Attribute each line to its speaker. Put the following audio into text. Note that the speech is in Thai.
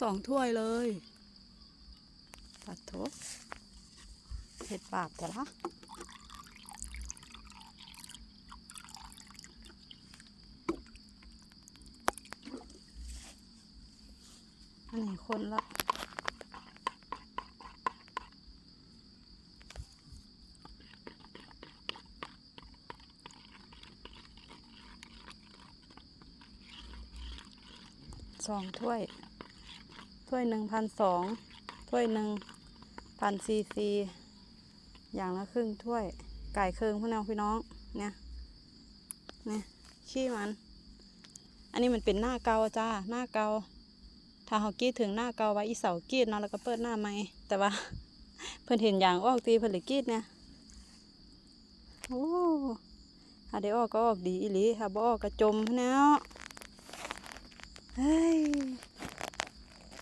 Speaker 1: สองถ้วยเลยปัดโถเห็ดบาปแต่ละอันนี้คนละ สองถ้วย ถ้วยหนึ่งพันสองถ้วยหนึ่งพันซีซีอย่างละครึ่งถ้วย ไก่เคืองพี่น้องพี่น้องเนี่ยเนี่ยขี้มัน อันนี้มันเป็นหน้าเกาจ้าหน้าเกาถ้าเขากรีดถึงหน้าเกาไว้อีเสากรีดเนาะแล้วก็เปิดหน้าไม้แต่ว่า เพิ่นเห็นอย่างออกตีเพิ่นเลยกรีดเนี่ยโอ้ถ้าได้ออกก็ออกดีอีหลีถ้าบ่ออกก็จมแล้วเฮ้ย